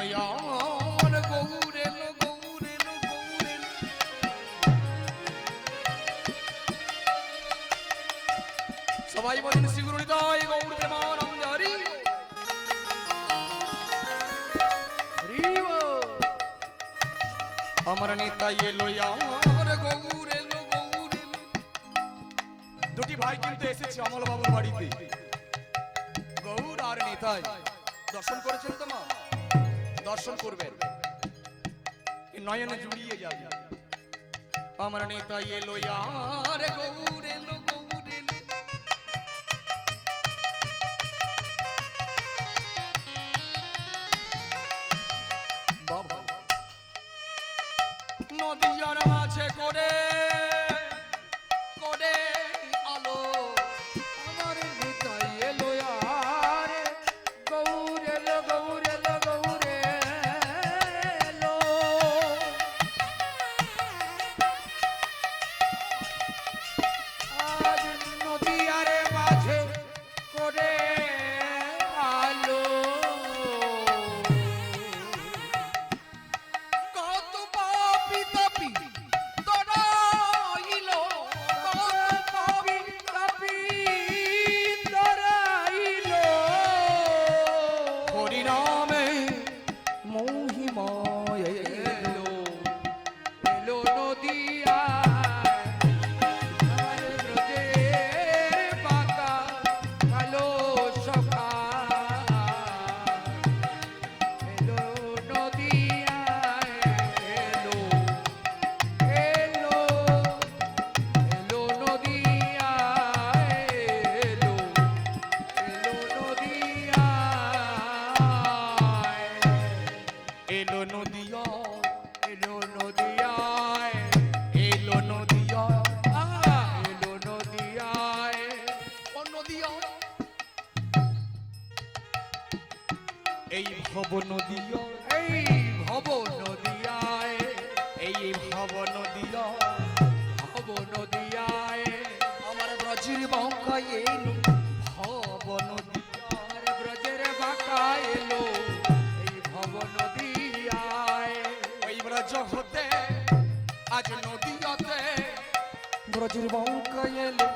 নেতাই এলো আমার গৌর এলো গৌর এলো গৌর এলো সবাই বলেন শ্রীগুরু নিতাই গৌর প্রেমানন্দ, হরি আমার নেতাই এলো আমার গৌর এলো গৌর দুটি ভাই কিন্তু এসেছে অমল বাবুর বাড়িতে। গৌর আর নেতাই, দর্শন করেছেন তো দর্শন করবেন। নয়নে জুড়িয়ে যাবে। আমার নেতাই এলো আর গৌর এলো গৌর এলো। বাবা নদীয়ার মাঝে করে করে এলো ভব নদিয়া ব্রজের বাঁকা এলো এই ভব নদিয়ায় ওই ব্রজ হতে আজ নদিয়াতে ব্রজের বাঁকায় এলো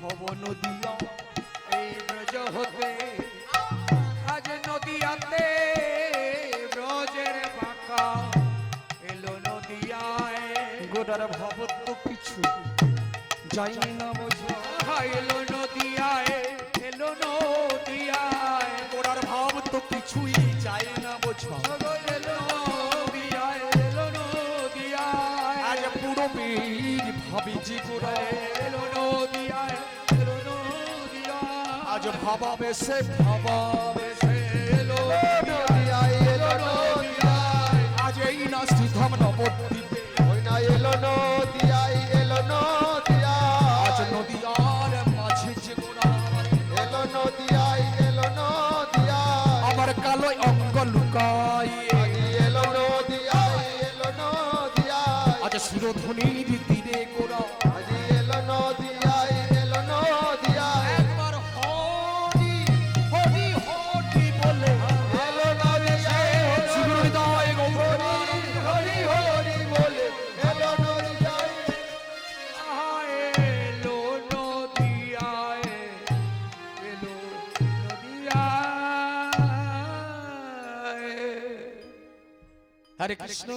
ভব নদিয়া এই ব্রজ হতে আজ নদিয়াতে ব্রজের বাঁকা। এলো নদিয়ায়। গোটার ভব কিছু যাই না বোঝা। এলো নদিয়ায় এলো নদিয়ায়। গোটার ভাব তো কিছুই যায় না বোঝা। এলো নদিয়ায় এলো নদিয়ায়। আজ পুরো বীর ভাবি যে গোড়া এলো নদিয়ায় এলো নদিয়ায়। আজ ভাবা বেশে ভাবা বেশে এলো নদিয়ায়। সুরধ্বনির তীরে গোড়া এলো নদিয়াই এলো নদিয়াই একবার হরি হরি হরি বলে। এলো নদিয়াই শ্রীহৃদয় গৌর হরি হরি বলে। এলো নদিয়াই এলো নদিয়ায় এলো নদিয়ায় হরে কৃষ্ণ।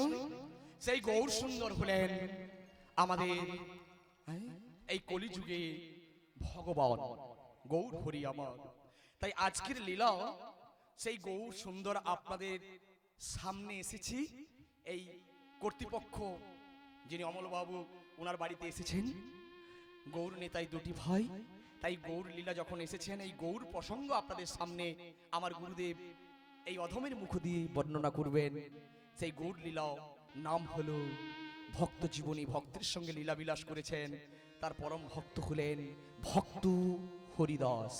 সেই গৌর সুন্দর হলেন আমাদের এই কলিযুগে ভগবান গৌর হরি আমার। তাই আজকের লীলা সেই গৌর সুন্দর আপনাদের সামনে এসেছি। এই কর্তৃপক্ষ যিনি অমলবাবু ওনার বাড়িতে এসেছেন। গৌর নেতাই দুটি ভাই। তাই গৌর লীলা যখন এসেছেন এই গৌর প্রসঙ্গ আপনাদের সামনে আমার গুরুদেব এই অধমের মুখ দিয়ে বর্ণনা করবেন। সেই গৌর লীলা নাম হলো ভক্ত জীবনী, ভক্তের সঙ্গে লীলা বিলাস করেছেন, তার পরম ভক্ত হলেন ভক্ত হরিদাস।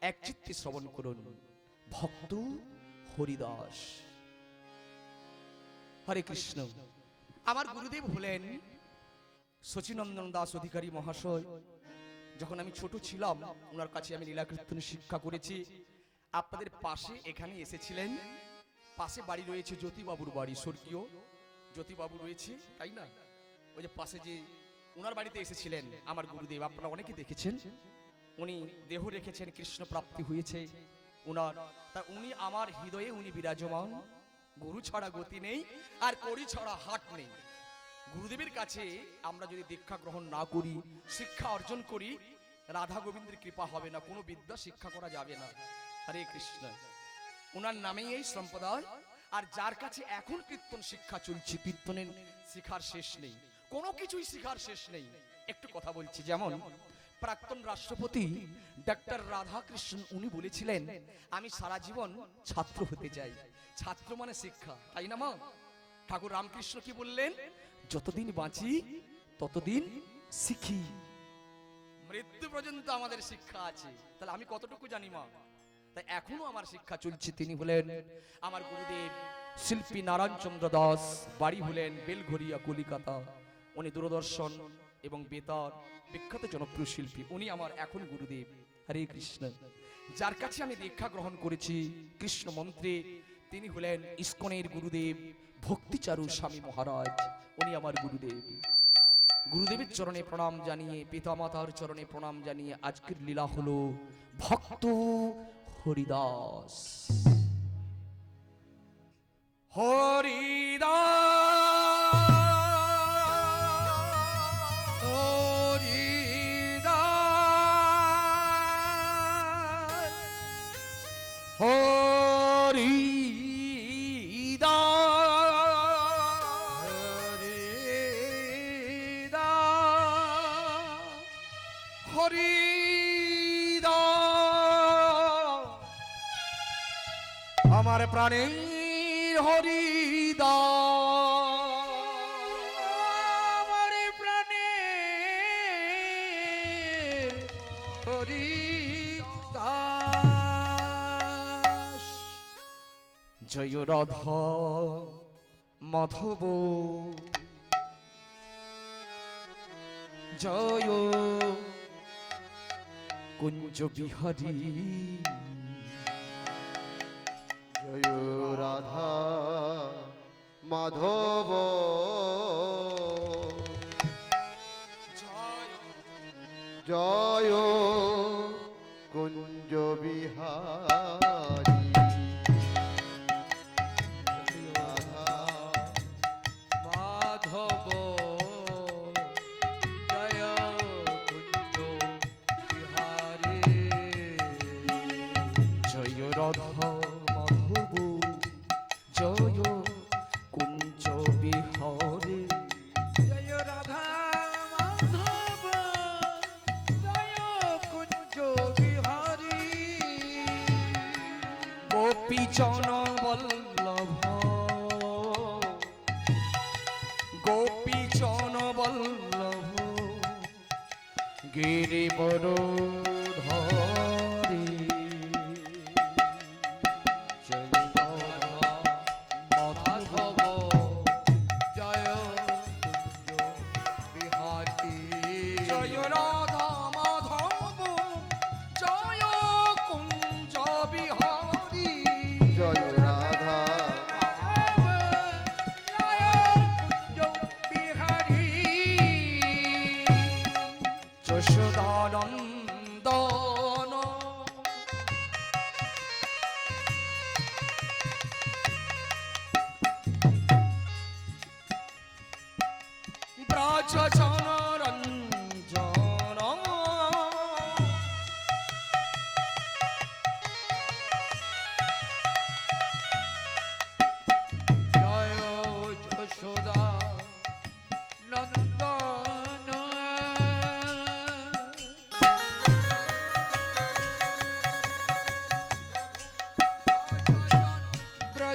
এক চিত্তে শ্রবণ করুন, ভক্ত হরিদাস। হরে কৃষ্ণ। আমার গুরুদেব হলেন শচীনন্দন দাস অধিকারী মহাশয়। যখন আমি ছোট ছিলাম, ওনার কাছে আমি লীলাকীর্তন শিক্ষা করেছি। আপনাদের পাশে এখানে এসেছিলেন পাশে বাড়ি রয়েছে জ্যোতিবাবুর বাড়ি, স্বর্গীয় জ্যোতিবাবু রয়েছে, তাই না? ওই যে পাশে যে ওনার বাড়িতে এসেছিলেন আমার গুরুদেব, আপনারা অনেকে দেখেছেন, উনি দেহ রেখেছেন, কৃষ্ণ প্রাপ্তি হয়েছে উনার। তা উনি আমার হৃদয়ে উনি বিরাজমান, গুরু ছাড়া গতি নেই আর করি ছাড়া হাট নেই। গুরুদেবের কাছে আমরা যদি দীক্ষা গ্রহণ না করি, শিক্ষা অর্জন করি, রাধা গোবিন্দের কৃপা হবে না, কোনো বিদ্যা শিক্ষা করা যাবে না। হরে কৃষ্ণ। ওনার নামেই এই সম্প্রদায়। আর যার কাছে এখন কীর্তন শিক্ষা চলছে, কীর্তনের শিখার শেষ নেই। কোনো কিছুই শিখার শেষ নেই। একটু কথা বলছি, যেমন প্রাক্তন রাষ্ট্রপতি ডক্টর রাধাকৃষ্ণ উনি বলেছিলেন, আমি সারা জীবন ছাত্র হতে চাই। ছাত্র মানে শিক্ষা, তাই না মা? ঠাকুর রামকৃষ্ণ কি বললেন? যতদিন বাঁচি, ততদিন শিখি। মৃত্যু পর্যন্ত আমাদের শিক্ষা আছে। তাহলে আমি কতটুকু জানি মা? তাই এখনও আমার শিক্ষা চলছে। তিনি হলেন আমার গুরুদেব শিল্পী নারায়ণ চন্দ্র দাস, বাড়ি হলেন বেলঘরিয়া কলিকাতা। উনি দূরদর্শন এবং বেতার, বিখ্যাত জনপ্রিয় শিল্পী। উনি আমার এখন গুরুদেব। হরে কৃষ্ণ। যার কাছে আমি দীক্ষা গ্রহণ করেছি, কৃষ্ণ মন্ত্রে, তিনি হলেন ইস্কনের গুরুদেব ভক্তিচারু স্বামী মহারাজ। উনি আমার গুরুদেব। গুরুদেবের চরণে প্রণাম জানিয়ে, পিতামাতার চরণে প্রণাম জানিয়ে আজকের লীলা হলো, ভক্ত হরিদাস। হরিদাস হরিদাস প্রাণের হরিদা আমার প্রাণের হরিদাস জয় রাধা মাধব। জয় কুঞ্জ বিহারী। জয় রাধা মাধব। জয় কুঞ্জ বিহারী। রাধা মাধব। জয় কুঞ্জ বিহারে। জয় রাধা গোপী চন বল্লভ গিরিবর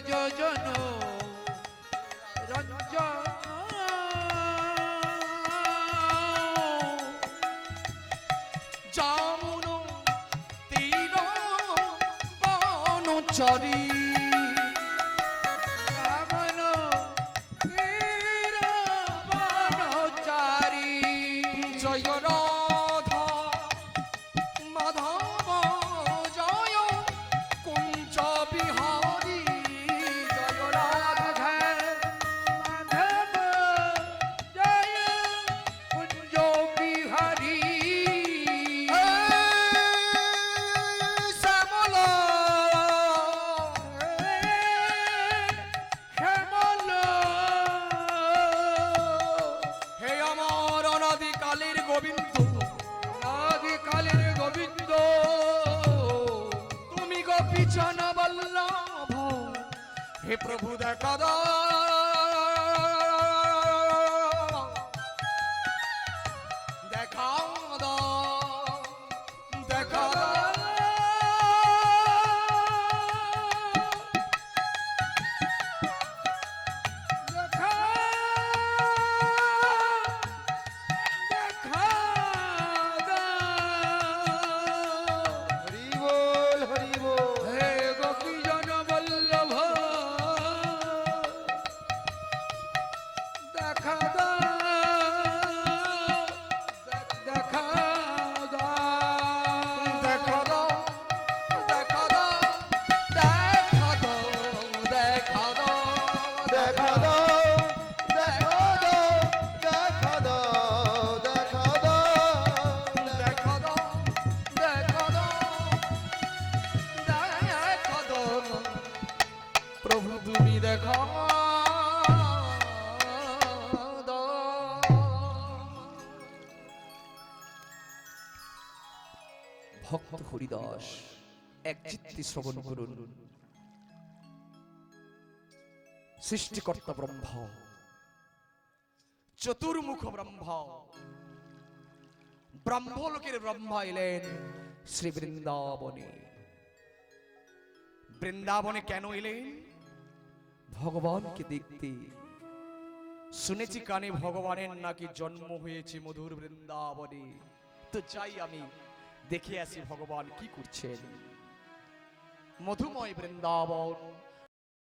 ব্রজজন হে প্রভু দেখা প্রভু তুমি দেখা ভক্ত হরিদাস, এক চিত্তে শ্রবণ করুন। সৃষ্টিকর্তা ব্রহ্ম, চতুর্মুখ ব্রহ্ম, ব্রহ্মলোকের ব্রহ্মা এলেন শ্রী বৃন্দাবনে বৃন্দাবনে কেন এলেন ভগবানকে দেখতে। শুনেছি কানে ভগবানের নাকি জন্ম হয়েছে মধুর বৃন্দাবনে। তো চাই আমি দেখে আসি ভগবান কি করছেন। মধুময় বৃন্দাবন।